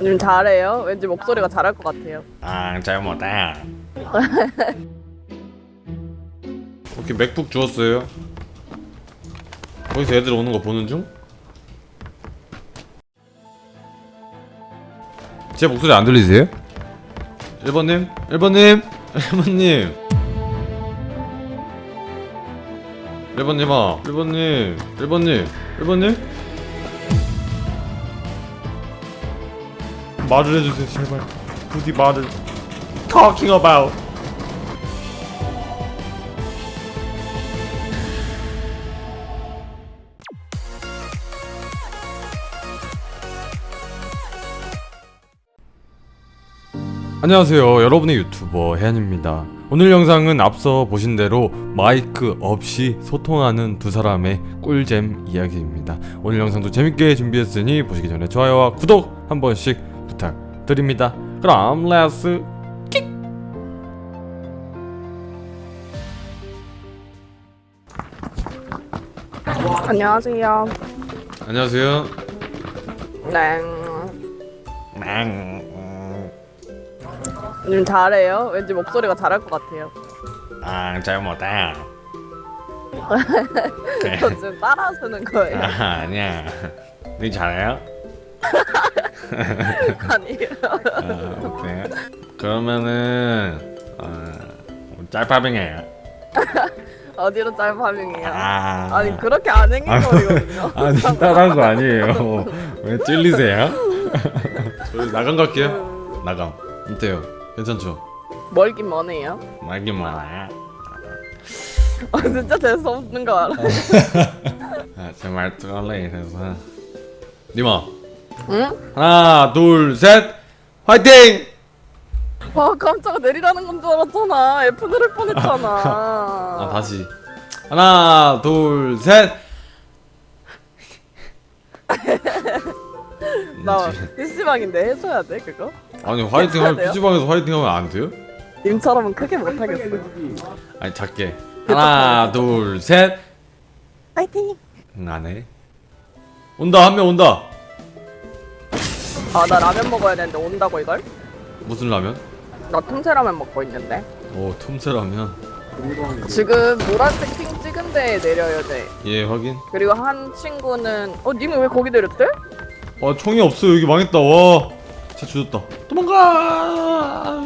님 잘해요? 왠지 목소리가 잘할 것 같아요. 아 잘못해 오케이 맥북 주웠어요 거기서 애들 오는 거 보는 중? 제 목소리 안 들리세요? 1번님? 1번님? 1번님 1번님아 1번님 1번님 1번님? 말을 해주세요 제발. 부디 말을. Talking about. 안녕하세요. 여러분의 유튜버 해안입니다. 오늘 영상은 앞서 보신 대로 마이크 없이 소통하는 두 사람의 꿀잼 이야기입니다. 오늘 영상도 재밌게 준비했으니 보시기 전에 좋아요와 구독 한 번씩 드립니다 그럼 렛츠 안녕하세요. 안녕하세요 네. 음, 님 잘해요? 왠지 목소리가 잘할 것 같아요. 아 잘못해 저 지금 따라 쓰는 거예요. 아, 아니야 니 잘해요? 아니에요. 아, 오케이 그러면은 어, 짤파빙해요 어디로 짤파밍이에요? 아 아니 그렇게 안 행동거리거든요. 아니 따라한 거 아니에요 왜 찔리세요? 저희 나간 갈게요 나감 어때요? 괜찮죠? 멀긴 머네요. 말긴 많아 아 진짜 재수 없는 거 알아? 아, 제 말투가 이래서 니마 응? 하나 둘 셋 화이팅! 와 깜짝 내리라는 건 줄 알았잖아. F 누를 뻔했잖아. 아 다시 하나 둘 셋 나 PC방인데 해줘야 돼 그거? 아니 화이팅 하면? PC방에서 화이팅 하면 안 돼요? 님처럼은 크게 못하겠어. 아니 작게 하나 둘 셋 파이팅! 응, 안 해. 온다 한 명 온다 아 나 라면 먹어야 되는데 온다고 이걸? 무슨 라면? 나 통째 라면 먹고 있는데. 오 틈새 라면? 지금 노란색 핑 찍은 데에 내려야 돼예 확인. 그리고 한 친구는 어 님은 왜 거기 내렸대? 아 총이 없어 여기 망했다. 와 차 주졌다. 도망가!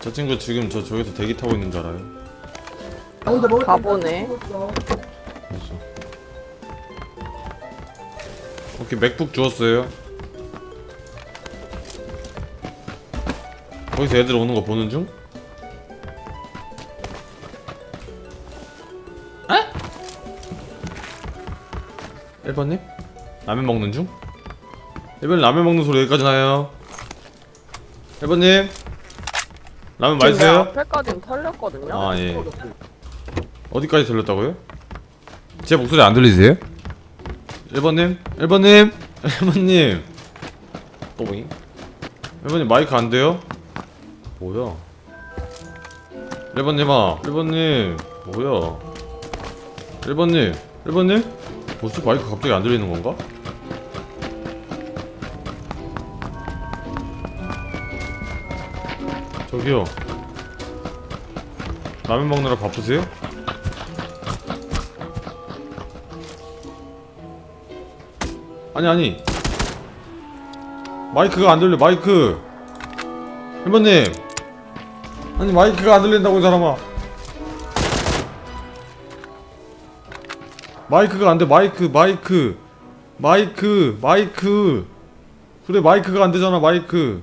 저 친구 지금 저 저기서 대기 타고 있는 줄 알아요? 가보네. 됐어 오케이 맥북 주웠어요 거기서 애들 오는 거 보는 중? 에? 1번님? 라면 먹는 중? 1번님 라면 먹는 소리 여기까지 나요 1번님? 라면 맛있어요? 앞에까지는 털렸거든요 아 예. 어디까지 들렸다고요? 제 목소리 안 들리세요? 1번님? 1번님? 1번님? 또잉? 1번님 마이크 안 돼요? 뭐야? 1번님아 1번님 뭐야? 1번님 1번님? 뭐지 마이크 갑자기 안 들리는 건가? 저기요 라면 먹느라 바쁘세요? 아니 아니 마이크가 안 들려 마이크 1번님 아니 마이크가 안 들린다고 이 사람아. 마이크가 안돼 마이크 마이크. 마이크 마이크. 그래 마이크가 안 되잖아 마이크.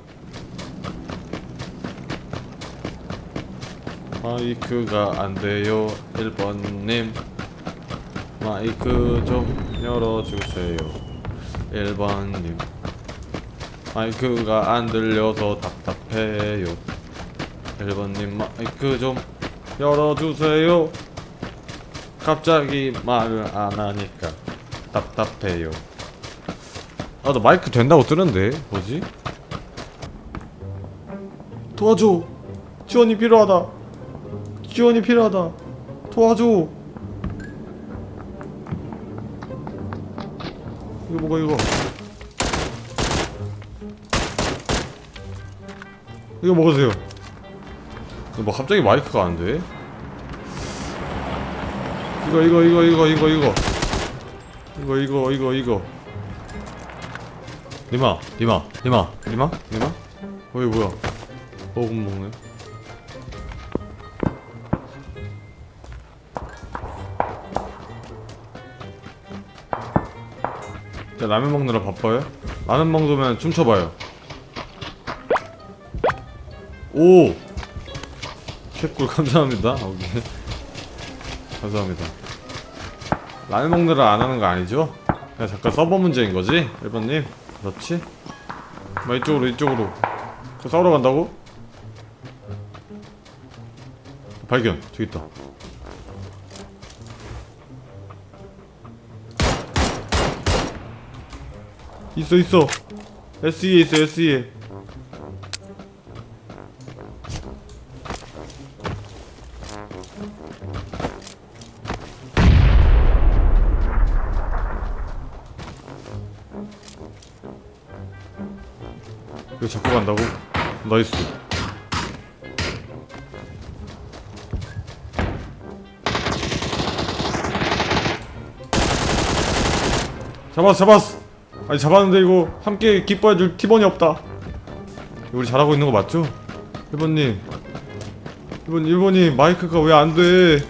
마이크가 안 돼요 1번님. 마이크 좀 열어주세요 1번님. 마이크가 안 들려서 답답해요 1번님 마이크 좀 열어주세요. 갑자기 말을 안 하니까 답답해요. 아나 마이크 된다고 뜨는데? 뭐지? 도와줘. 지원이 필요하다. 지원이 필요하다. 도와줘. 이거 뭐가 이거? 이거 먹으세요. 뭐 갑자기 마이크가 안 돼? 이거 이거 이거 이거 이거 이거. 이거 이거 이거 이거. 니마 니마 니마 니마 니마? 어이 뭐야? 먹은 먹네. 자 라면 먹느라 바빠요? 라면 먹으면 춤춰봐요. 오 캡꿀 감사합니다 오케이 감사합니다 라면 먹느라 안 하는 거 아니죠? 그냥 잠깐 서버 문제인 거지? 1번님 그렇지? 뭐 이쪽으로 이쪽으로 저 싸우러 간다고? 발견 저기 있다 있어 있어 SE에 있어 SE에 잡고 간다고? 나이스. 잡았어 잡았어. 아니 잡았는데 이거 함께 기뻐해줄 팀원이 없다. 우리 잘하고 있는 거 맞죠? 1번님. 1번, 1번님 마이크가 왜 안돼?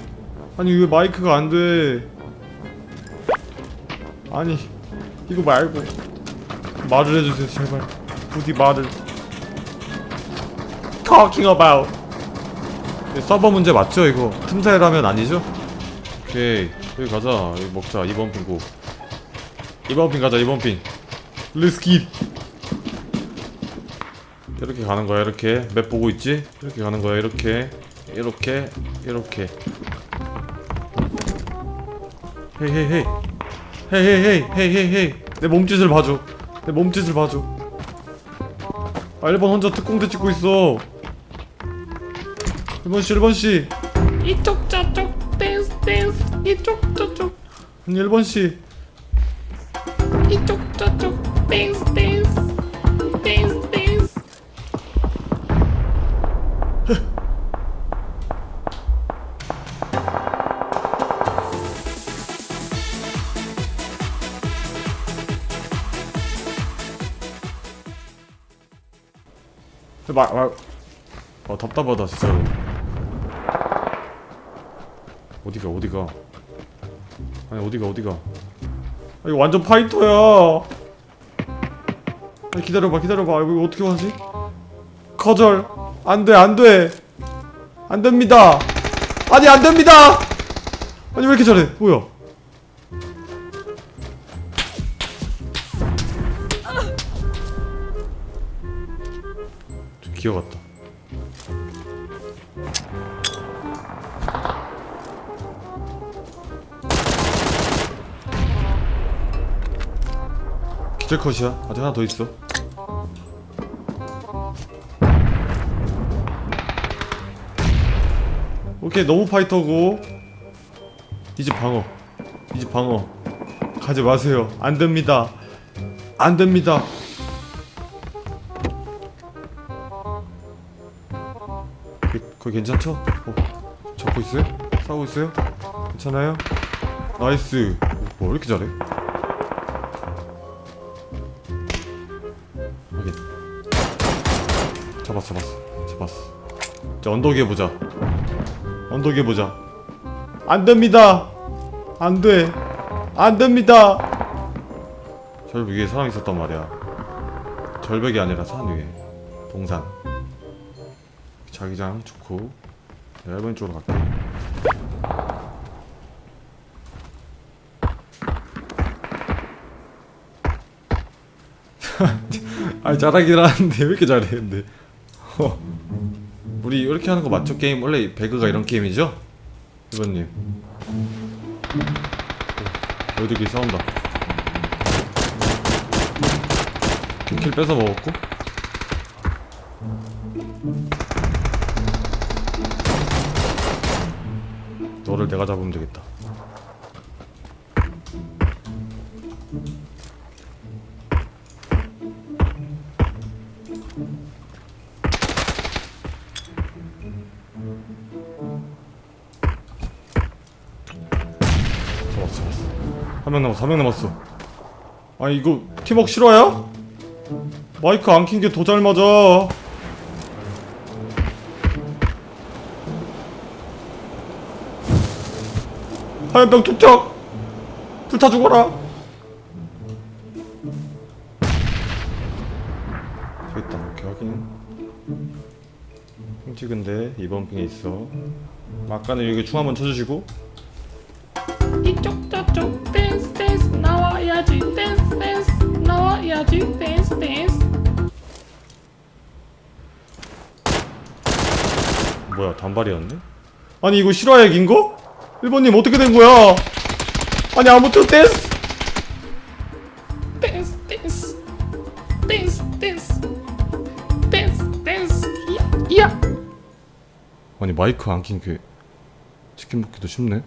아니 왜 마이크가 안돼? 아니 이거 말고. 말을 해주세요 제발 부디 말을 Talking about. 서버 문제 맞죠 이거? 틈새라면 아니죠? 오케이 여기 가자. 여기 먹자. 2번 핑고. 2번 핑 가자 2번 핑. 르스킷 이렇게 가는 거야 이렇게. 맵 보고 있지? 이렇게 가는 거야 이렇게. 이렇게 이렇게. 헤이 헤이 헤이. 헤이 헤이 헤이 헤이 헤이. 내 몸짓을 봐줘. 내 몸짓을 봐줘 아 1번 혼자 특공대 찍고 있어. 1번씨 1번씨. 이쪽 저쪽 댄스 댄스. 이쪽 저쪽. 아니 1번씨. 이쪽 저쪽 댄스 댄스. 댄스 댄스 말, 말. 아 답답하다 진짜로. 어디가 어디가? 아니 어디가 어디가? 아 이거 완전 파이터야. 아니 기다려봐 기다려봐 이거 어떻게 하지? 거절. 안 돼 안 돼. 안 됩니다. 아니 안 됩니다. 아니 왜 이렇게 잘해? 뭐야? 기어갔다. 기절 컷이야. 아직 하나 더 있어. 오케이 너무 파이터고 이제 방어 이제 방어 가지 마세요 안 됩니다 안 됩니다 거기 괜찮죠? 어, 잡고 있어요? 싸우고 있어요? 괜찮아요? 나이스. 뭐왜 이렇게 잘해? 확인. 잡았어 잡았어 잡았어. 자 언덕 위에 보자. 언덕 위에 보자. 안 됩니다. 안 돼. 안 됩니다. 절벽 위에 사람 있었단 말이야. 절벽이 아니라 산 위에. 동산 자기장 좋고. 1번 쪽으로 갈게 아니 잘하긴 하는데 왜 이렇게 잘해 근데? 어. 우리 이렇게 하는 거 맞죠? 게임? 원래 배그가 이런 게임이죠? 1번님. 어디기 싸운다. 킬 뺏어 먹었고 너를 내가 잡으면 되겠다. 잡았어 잡았어. 한 명 남았어 한 명 남았어. 아 이거 팀웍 실화야? 마이크 안 킨 게 더 잘 맞아. 하얀병 투척 불타 죽어라. 저기 있다. 오케이 확인. 핑 찍은데 이번 핑에 있어. 막간에 여기 총 한번 쳐주시고. 이쪽 저쪽 댄스 댄스 나와야지. 댄스 댄스 나와야지. 댄스 댄스. 뭐야 단발이었네? 아니 이거 실화야 긴 거? 1번님 어떻게 된 거야? 아니 아무튼 댄스. 댄스 댄스. 댄스 댄스. 댄스 댄스. 이야 이야. 아니 마이크 안 낀 게 치킨 먹기도 쉽네